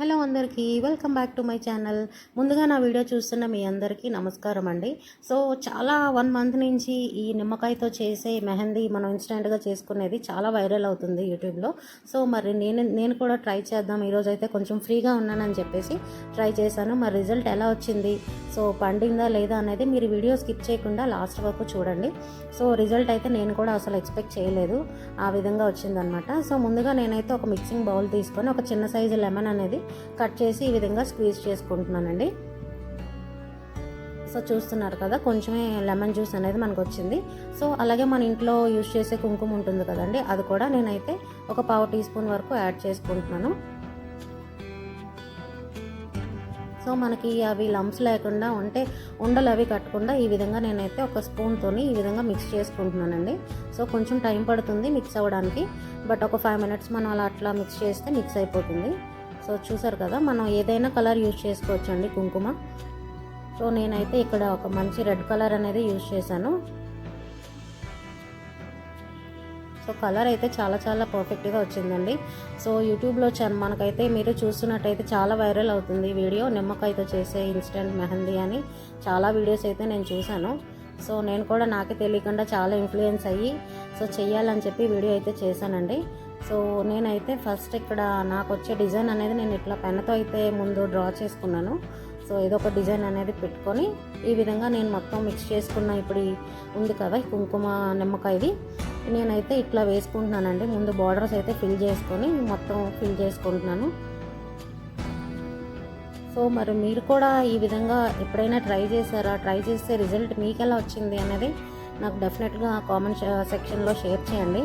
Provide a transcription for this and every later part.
Hello అందరికీ welcome back to my channel. ముందుగా నా వీడియో చూస్తున్న మీ అందరికీ నమస్కారం అండి. సో చాలా వన్ మంత్ నుంచి ఈ నిమ్మకాయతో చేసే మెహందీ మనం ఇన్స్టెంట్గా చేసుకునేది చాలా వైరల్ అవుతుంది యూట్యూబ్లో. సో మరి నేను నేను కూడా ట్రై చేద్దాం. ఈరోజు అయితే కొంచెం ఫ్రీగా ఉన్నానని చెప్పేసి ట్రై చేశాను. మరి రిజల్ట్ ఎలా వచ్చింది? సో పండిందా లేదా అనేది మీరు వీడియో స్కిప్ చేయకుండా లాస్ట్ వరకు చూడండి. సో రిజల్ట్ అయితే నేను కూడా అసలు ఎక్స్పెక్ట్ చేయలేదు. ఆ విధంగా వచ్చిందనమాట సో ముందుగా నేనైతే ఒక మిక్సింగ్ బౌల్ తీసుకొని ఒక చిన్న సైజు లెమన్ అనేది కట్ చేసి ఈ విధంగా స్క్వీజ్ చేసుకుంటున్నానండి. సో చూస్తున్నారు కదా కొంచెమే లెమన్ జ్యూస్ అనేది మనకు వచ్చింది సో అలాగే మన ఇంట్లో యూజ్ చేసే కుంకుమ ఉంటుంది కదండి అది కూడా నేనైతే ఒక పావు టీ స్పూన్ వరకు యాడ్ చేసుకుంటున్నాను. సో మనకి అవి లంప్స్ లేకుండా ఉంటే ఉండలు అవి కట్టకుండా ఈ విధంగా నేనైతే ఒక స్పూన్తోని ఈ విధంగా మిక్స్ చేసుకుంటున్నానండి. సో కొంచెం టైం పడుతుంది మిక్స్ అవ్వడానికి బట్ ఒక ఫైవ్ మినిట్స్ మనం అలా అట్లా మిక్స్ చేస్తే మిక్స్ అయిపోతుంది. సో చూసారు కదా మనం ఏదైనా కలర్ యూజ్ చేసుకోవచ్చు అండి కుంకుమ. సో నేనైతే ఇక్కడ ఒక మంచి రెడ్ కలర్ అనేది యూజ్ చేశాను. సో కలర్ అయితే చాలా చాలా పర్ఫెక్ట్గా వచ్చిందండి. సో యూట్యూబ్లో మనకైతే మీరు చూస్తున్నట్టయితే చాలా వైరల్ అవుతుంది వీడియో. నిమ్మకాయతో చేసే ఇన్స్టెంట్ మెహందీ అని చాలా వీడియోస్ అయితే నేను చూశాను. సో నేను కూడా నాకే తెలియకుండా చాలా ఇన్ఫ్లుయెన్స్ అయ్యి సో చెయ్యాలని చెప్పి వీడియో అయితే చేశానండి. సో నేనైతే ఫస్ట్ ఇక్కడ నాకు వచ్చే డిజైన్ అనేది నేను ఇట్లా పెన్తో అయితే ముందు డ్రా చేసుకున్నాను. సో ఏదో ఒక డిజైన్ అనేది పెట్టుకొని ఈ విధంగా నేను మొత్తం మిక్స్ చేసుకున్న ఇప్పుడు ఉంది కదా కుంకుమ నిమ్మకాయది నేనైతే ఇట్లా వేసుకుంటున్నానండి. ముందు బార్డర్స్ అయితే ఫిల్ చేసుకొని మొత్తం ఫిల్ చేసుకుంటున్నాను. సో మరి మీరు కూడా ఈ విధంగా ఎప్పుడైనా ట్రై చేశారా? ట్రై చేస్తే రిజల్ట్ మీకు ఎలా వచ్చింది అనేది నాకు డెఫినెట్గా కామెంట్ సెక్షన్లో షేర్ చేయండి.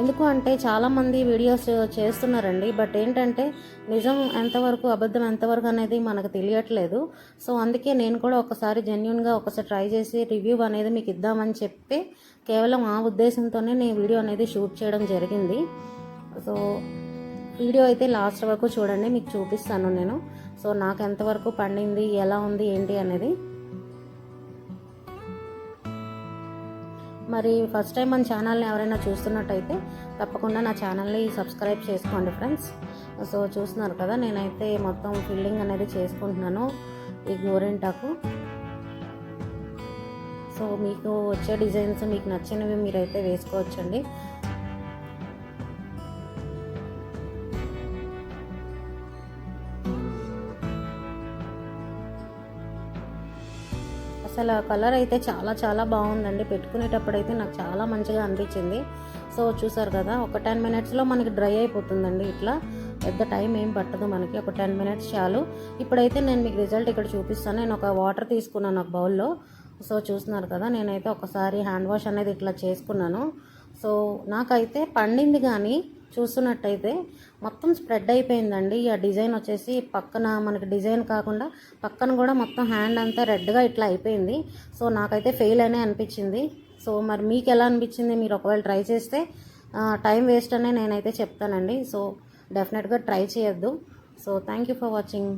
ఎందుకు అంటే చాలామంది వీడియోస్ చేస్తున్నారండి. బట్ ఏంటంటే నిజం ఎంతవరకు అబద్ధం ఎంతవరకు అనేది మనకు తెలియట్లేదు. సో అందుకే నేను కూడా ఒకసారి జెన్యున్గా ఒకసారి ట్రై చేసి రివ్యూ అనేది మీకు ఇద్దామని చెప్పి కేవలం ఆ ఉద్దేశంతోనే నేను వీడియో అనేది షూట్ చేయడం జరిగింది. సో వీడియో అయితే లాస్ట్ వరకు చూడండి మీకు చూపిస్తాను నేను. సో నాకు ఎంతవరకు పండింది ఎలా ఉంది ఏంటి అనేది. మరి ఫస్ట్ టైం మన ఛానల్ని ఎవరైనా చూస్తున్నట్టయితే తప్పకుండా నా ఛానల్ని సబ్స్క్రైబ్ చేసుకోండి ఫ్రెండ్స్. సో చూస్తున్నారు కదా నేనైతే మొత్తం ఫిల్లింగ్ అనేది చేసుకుంటున్నాను ఈ గోరింటాకు సో మీకు వచ్చే డిజైన్స్ మీకు నచ్చినవి మీరైతే వేసుకోవచ్చండి. అసలు కలర్ అయితే చాలా చాలా బాగుందండి. పెట్టుకునేటప్పుడు అయితే నాకు చాలా మంచిగా అనిపించింది. సో చూసారు కదా ఒక టెన్ మినిట్స్లో మనకి డ్రై అయిపోతుందండి ఇట్లా. పెద్ద టైం ఏం పట్టదు మనకి ఒక టెన్ మినిట్స్ చాలు. ఇప్పుడైతే నేను మీకు రిజల్ట్ ఇక్కడ చూపిస్తాను. నేను ఒక వాటర్ తీసుకున్నాను ఒక బౌల్లో. సో చూస్తున్నారు కదా నేనైతే ఒకసారి హ్యాండ్ వాష్ అనేది ఇట్లా చేసుకున్నాను. సో నాకైతే పండింది కానీ చూస్తున్నట్టయితే మొత్తం స్ప్రెడ్ అయిపోయిందండి. ఆ డిజైన్ వచ్చేసి పక్కన మనకి డిజైన్ కాకుండా పక్కన కూడా మొత్తం హ్యాండ్ అంతా రెడ్గా ఇట్లా అయిపోయింది. సో నాకైతే ఫెయిల్ అనే అనిపించింది. సో మరి మీకు ఎలా అనిపించింది? మీరు ఒకవేళ ట్రై చేస్తే టైం వేస్ట్ అనే నేనైతే చెప్తానండి. సో డెఫినెట్గా ట్రై చేయొద్దు. So thank you for watching